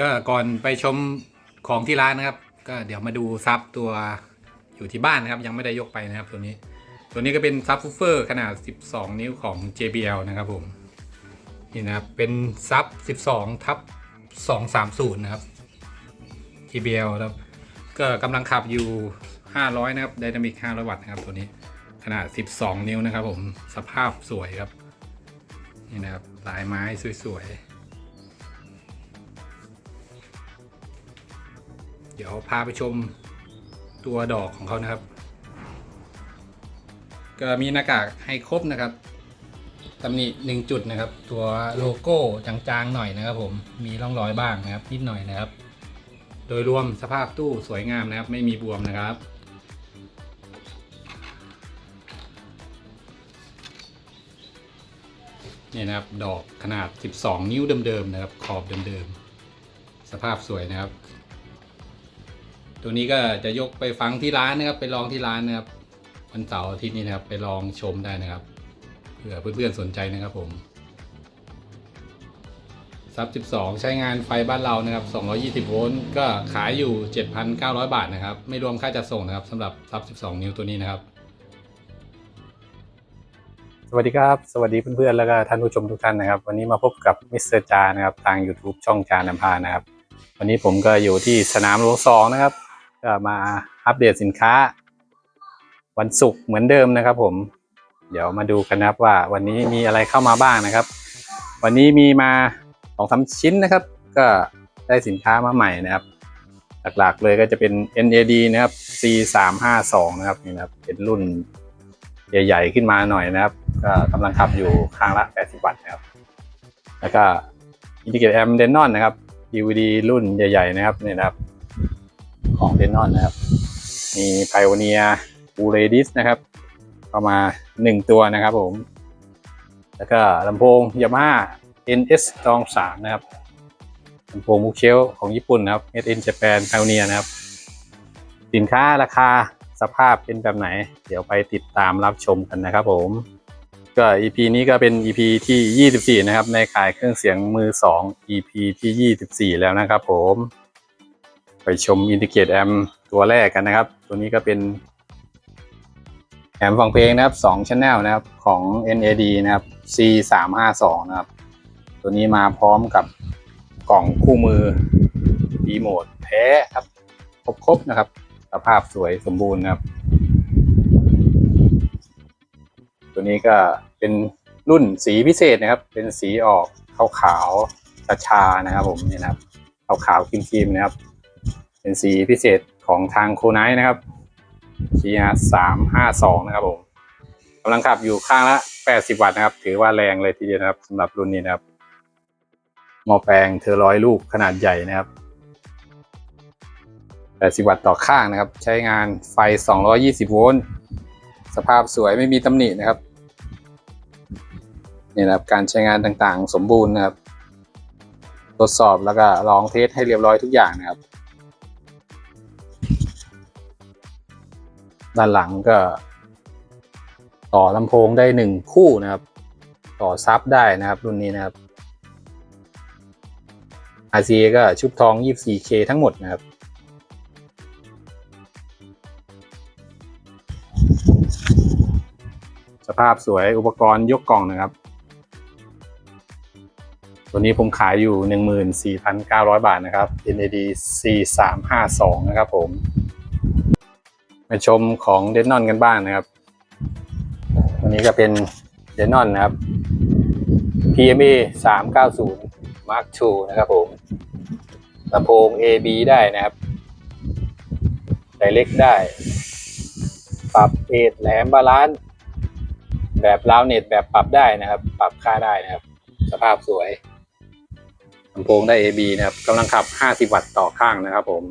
ก็ก่อนไปชมของที่ร้านนะครับ ก็เดี๋ยวมาดูซับตัวอยู่ที่บ้านนะครับ ยังไม่ได้ยกไปนะครับตัวนี้ ตัวนี้ก็เป็นซับฟูเฟอร์ขนาด 12 นิ้วของ JBL นะครับผมนี่นะครับเป็นซับ 12 ทับ 230 นะครับ JBL ครับก็กำลังขับอยู่ 500 นะครับไดนามิก 500 วัตต์นะครับตัวนี้ขนาด 12 นิ้วนะครับผมสภาพสวยครับนี่นะครับลายไม้สวยๆ เดี๋ยวพาไปชมตัวดอกของเขานะครับ ก็มีหน้ากากให้ครบนะครับตำหนิหนึ่งจุดนะครับ ตัวโลโก้จางๆหน่อยนะครับ ผมมีร่องรอยบ้างนะครับ นิดหน่อยนะครับ โดยรวมสภาพตู้สวยงามนะครับ ไม่มีบวมนะครับ นี่นะครับดอกขนาด 12 นิ้วเดิมๆนะครับ ขอบเดิมๆสภาพสวยนะครับ ตัวนี้ก็จะยกไปฟังที่ร้านนะครับ ไปลองที่ร้านนะครับวันเสาร์อาทิตย์นี้นะครับ ไปลองชมได้นะครับเผื่อเพื่อนๆสนใจนะครับผมซับ12 ใช้งานไฟบ้านเรานะครับ 220 โวลต์ก็ขายอยู่ 7,900 บาทนะครับ ไม่รวมค่าจัดส่งนะครับสำหรับซับ12 นิ้วตัวนี้นะครับ สวัสดีครับ สวัสดีเพื่อนๆ แล้วก็ท่านผู้ชมทุกท่านนะครับ วันนี้มาพบกับมิสเตอร์จานะครับ ทาง YouTube ช่องจานำพานะครับ วันนี้ผมก็อยู่ที่สนามหลวงสองนะครับ ก็มาอัปเดตสินค้า วันศุกร์เหมือนเดิมนะครับ ผม เดี๋ยวมาดูกันนะครับว่าวันนี้มีอะไรเข้ามาบ้างนะครับ วันนี้มีมาสองสามชิ้นนะครับ ก็ได้สินค้ามาใหม่นะครับ หลักๆเลยก็จะเป็น NAD นะครับ C 3 5 2 นะครับนี่นะครับ เป็นรุ่นใหญ่ๆขึ้นมาหน่อยนะครับ ก็กำลังขับอยู่ข้างละ 80 วัตต์นะครับ แล้วก็อินทิเกรตแอมเดนนอนนะครับ DVD รุ่นใหญ่ ๆ นะครับนี่นะครับ ของเดนนอนนะครับ มีไพโอเนียบูเรดิสนะครับเข้ามา1ตัวนะครับผม แล้วก็ลำโพงยามาฮ่า NS ตอง3นะครับลำโพงมุกเชลของญี่ปุ่นนะครับ Made in Japan Pioneer นะครับ สินค้าราคาสภาพเป็นแบบไหน เดี๋ยวไปติดตามรับชมกันนะครับผมก็ EP นี้ก็เป็น EP ที่ 24 นะครับ ในขายเครื่องเสียงมือ 2 EP ที่ 24 แล้วนะครับผม ไปชม Indicate Amp ตัวแรกกันนะครับ ตัวนี้ก็เป็นแอมฟังเพลงนะครับ2 Channel นะครับของ NAD นะครับ C 3 5 2 นะครับ ตัวนี้มาพร้อมกับกล่องคู่มือรีโมทแท้ครับ ครบๆนะครับ สภาพสวยสมบูรณ์นะครับ ตัวนี้ก็เป็นรุ่นสีพิเศษนะครับ เป็นสีออกขาวๆชาๆนะครับผมนี่นะครับขาวๆครีมๆนะครับ เป็นสีพิเศษของทางโคไนท์นะครับสีสามห้าสองนะครับผมกำลังขับอยู่ข้างละ 80 วัตต์นะครับ ถือว่าแรงเลยทีเดียวนะครับสำหรับรุ่นนี้นะครับ หม้อแปลงเทอร์ร้อยลูกขนาดใหญ่นะครับ 80 วัตต์ต่อข้างนะครับ ใช้งานไฟ 220 โวลต์ สภาพสวยไม่มีตำหนินะครับนี่นะครับ การใช้งานต่างๆ สมบูรณ์นะครับ ทดสอบแล้วก็ลองเทสให้เรียบร้อยทุกอย่างนะครับ ด้านหลังก็ ต่อลำโพงได้หนึ่งคู่นะครับ ต่อซับได้นะครับรุ่นนี้นะครับ RCA ก็ชุบทอง 24K ทั้งหมดนะครับ สภาพสวยอุปกรณ์ยกกล่องนะครับ ตัวนี้ผมขายอยู่ 14,900 บาทนะครับ NAD C352 นะครับผม มาชมของเดนนอนกันบ้างนะครับตัวนี้ก็เป็นเดนนอนนะครับ PMA 390 Mark II นะครับผมลำโพง AB ได้นะครับไดเล็กได้ ปรับเอทแหลมบาลานซ์แบบราวเน็ตแบบปรับได้นะครับ ปรับค่าได้นะครับ สภาพสวยลำโพงได้ AB นะครับกำลังขับ 50 วัตต์ต่อข้างนะครับผม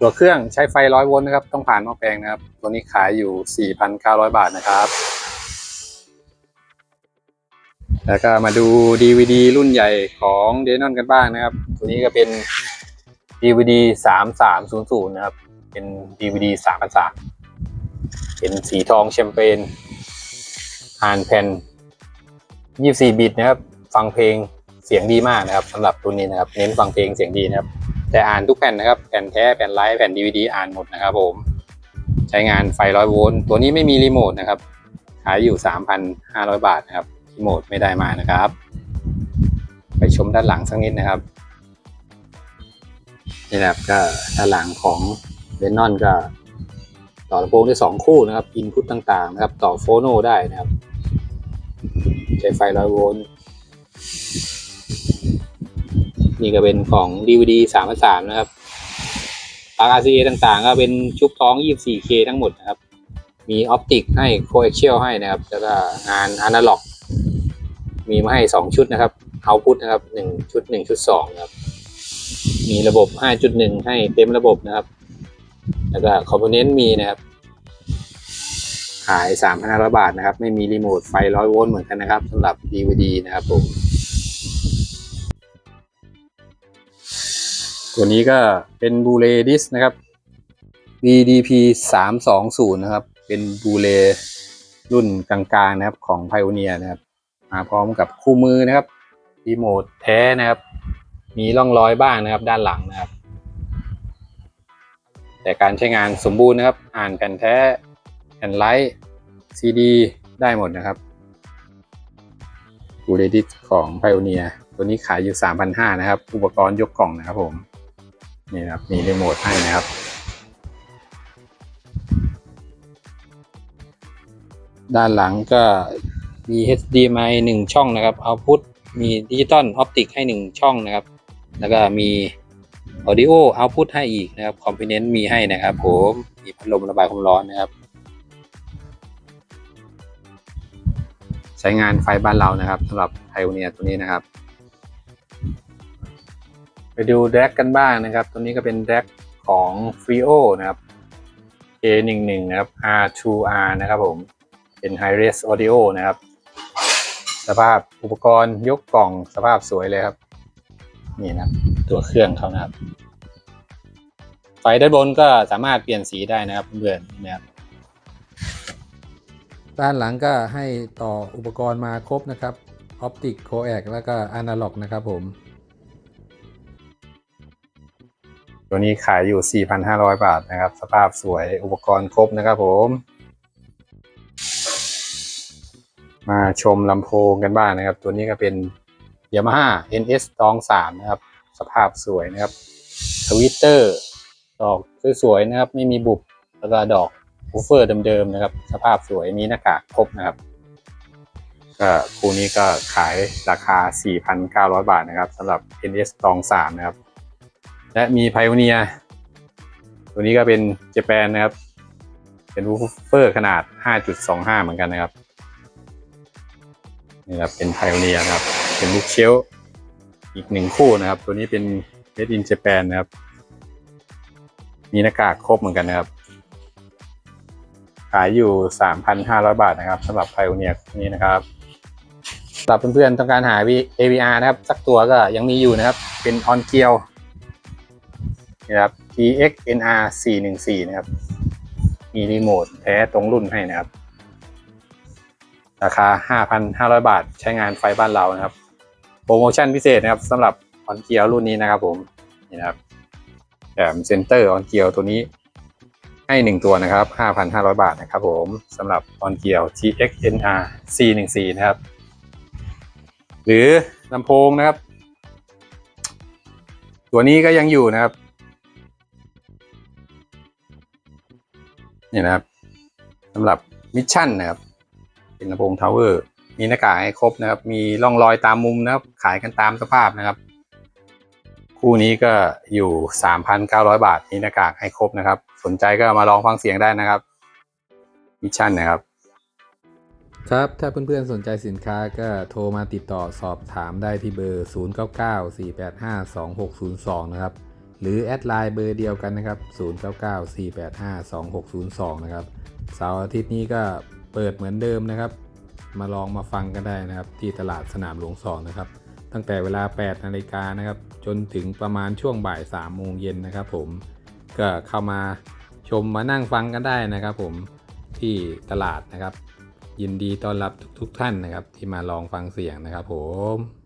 ตัวเครื่องใช้ไฟ100โวลต์นะครับ ต้องผ่านหม้อแปลงนะครับ ตัวนี้ขายอยู่ 4,900 บาทนะครับ แล้วก็มาดู DVD รุ่นใหญ่ของ Denon กันบ้างนะครับ ตัวนี้ก็เป็น DVD 3300 นะครับ เป็น DVD 3,300เป็นสีทองแชมเปญอ่านแผ่น 24 บิตนะครับ ฟังเพลงเสียงดีมากนะครับสำหรับตัวนี้นะครับ เน้นฟังเพลงเสียงดีนะครับ แต่อ่านทุกแผ่นนะครับ แผ่นแท้ แผ่นไลท์แผ่นดีวดีอ่านหมดนะครับผม ใช้งานไฟร้อยโวลต์ตัวนี้ไม่มีรีโมทนะครับ ขายอยู่ 3,500 บาทนะครับ รีโมทไม่ได้มานะครับ ไปชมด้านหลังสักนิดนะครับ นี่นะครับก็ด้านหลังของเ e นนอนก็ต่อลำโพงได้สองคู่นะครับ อินพุตต่างๆนะครับ ต่อโฟโนได้นะครับ ใช้ไฟร้อยโวลต์ นี่ก็เป็นของ DVD 3 3นะครับปลั๊ก RCA ต่างๆ ก็เป็นชุบท้อง 24K ทั้งหมดนะครับ มีออปติกให้โคเอ x เชียลให้นะครับ แล้วก็งานอนาล็อก มีมาให้ 2 ชุดนะครับเอาพุทนะครับ 1 ชุด 1 ชุด 2 นะครับ มีระบบ 5.1 ให้เต็มระบบนะครับ แล้วก็คอมโพเนนต์มีนะครับ ขาย 3,500 บาทนะครับ ไม่มีรีโมทไฟ 100 โวลต์เหมือนกันนะครับสำหรับ DVD นะครับผม ตัวนี้ก็เป็นบูเลดิสนะครับ VDP 320นะครับ เป็นบูเลรุ่นกลางๆนะครับของ Pioneer นะครับ มาพร้อมกับคู่มือนะครับรีโมทแท้นะครับ มีร่องรอยบ้างนะครับด้านหลังนะครับ แต่การใช้งานสมบูรณ์นะครับ อ่านแผ่นแท้แผ่นไลท์ซีดีได้หมดนะครับบูเลดิสของ Pioneer ตัวนี้ขายอยู่ 3,500นะครับ อุปกรณ์ยกกล่องนะครับผม นี่นะครับ มีรีโมทให้นะครับ ด้านหลังก็มี HDMI 1 ช่องนะครับ Output มีดิจิตอลออปติกให้ 1 ช่องนะครับ แล้วก็มี Audio Output ให้อีกนะครับ Component มีให้นะครับผมมีพัดลมระบายความร้อนนะครับ ใช้งานไฟบ้านเรานะครับสำหรับไพโอเนียตัวนี้นะครับ ไปดูแดกกันบ้างนะครับ ตัวนี้ก็เป็นแดกของ Frio นะครับ A11 นะครับ R2R นะครับผม เป็น High Res Audio นะครับ สภาพอุปกรณ์ยกกล่องสภาพสวยเลยครับ นี่นะตัวเครื่องเขานะครับ ไฟด้านบนก็สามารถเปลี่ยนสีได้นะครับเพื่อนๆนะครับด้านหลังก็ให้ต่ออุปกรณ์มาครบนะครับออปติกโคแอกแล้วก็อนาล็อกนะครับผม ตัวนี้ขายอยู่ 4,500 บาทนะครับ สภาพสวยอุปกรณ์ครบนะครับผม มาชมลำโพงกันบ้างนะครับ ตัวนี้ก็เป็น Yamaha NS ตอง3นะครับ สภาพสวยนะครับทวิตเตอร์ดอกสวยๆนะครับ ไม่มีบุบแล้วก็ดอกบูฟเฟอร์เดิมๆนะครับ สภาพสวยมีหน้ากากครบนะครับก็คู่นี้ก็ขายราคา 4,900 บาทนะครับสำหรับ NS ตอง3นะครับ และมีไพ o อเนียตัวนี้ก็เป็นเจแปนนะครับ เป็นวูฟเฟอร์ขนาด 5.25 เหมือนกันนะครับนี่ครับเป็นไพ o อเนียนะครับ เป็นลูกเชลอีกหนึ่งคู่นะครับ ตัวนี้เป็น Made in Japan นะครับ มีหน้ากากครบเหมือนกันนะครับ ขายอยู่ 3,500 บาทนะครับสำหรับไพ o อเนียนี้นะครับสำหรับเพื่อนๆต้องการหา AVR นะครับ สักตัวก็ยังมีอยู่นะครับ เป็นออนเกียว นะครับ TXNR 414นะครับ มีรีโมทแท้ตรงรุ่นให้นะครับ ราคา 5,500 บาท ใช้งานไฟบ้านเรานะครับ โปรโมชั่นพิเศษนะครับสำหรับออนเกียวรุ่นนี้นะครับผมนี่นะครับแถมเซนเตอร์ออนเกียวตัวนี้ให้ 1 ตัวนะครับ 5,500 บาทนะครับผมสำหรับออนเกียว TXNR 414นะครับ หรือลำโพงนะครับ ตัวนี้ก็ยังอยู่นะครับ นี่นะครับสำหรับมิชชั่นนะครับ เป็นลำโพงทาวเวอร์มีหน้ากากให้ครบนะครับ มีร่องรอยตามมุมนะครับ ขายกันตามสภาพนะครับ คู่นี้ก็อยู่ 3,900 บาท มีหน้ากากให้ครบนะครับ สนใจก็มาลองฟังเสียงได้นะครับมิชชั่นนะครับ ครับ ถ้าเพื่อนๆสนใจสินค้าก็โทรมาติดต่อสอบถามได้ที่เบอร์ 0994852602 นะครับ หรือแอดไลน์เบอร์เดียวกันนะครับ 0994852602 นะครับ เสาร์อาทิตย์นี้ก็เปิดเหมือนเดิมนะครับ มาลองมาฟังกันได้นะครับ ที่ตลาดสนามหลวงสองนะครับ ตั้งแต่เวลา 8 นาฬิกานะครับ จนถึงประมาณช่วงบ่าย 3 โมงเย็นนะครับผม ก็เข้ามาชมมานั่งฟังกันได้นะครับ ผมที่ตลาดนะครับ ยินดีต้อนรับทุกๆท่านนะครับ ที่มาลองฟังเสียงนะครับผม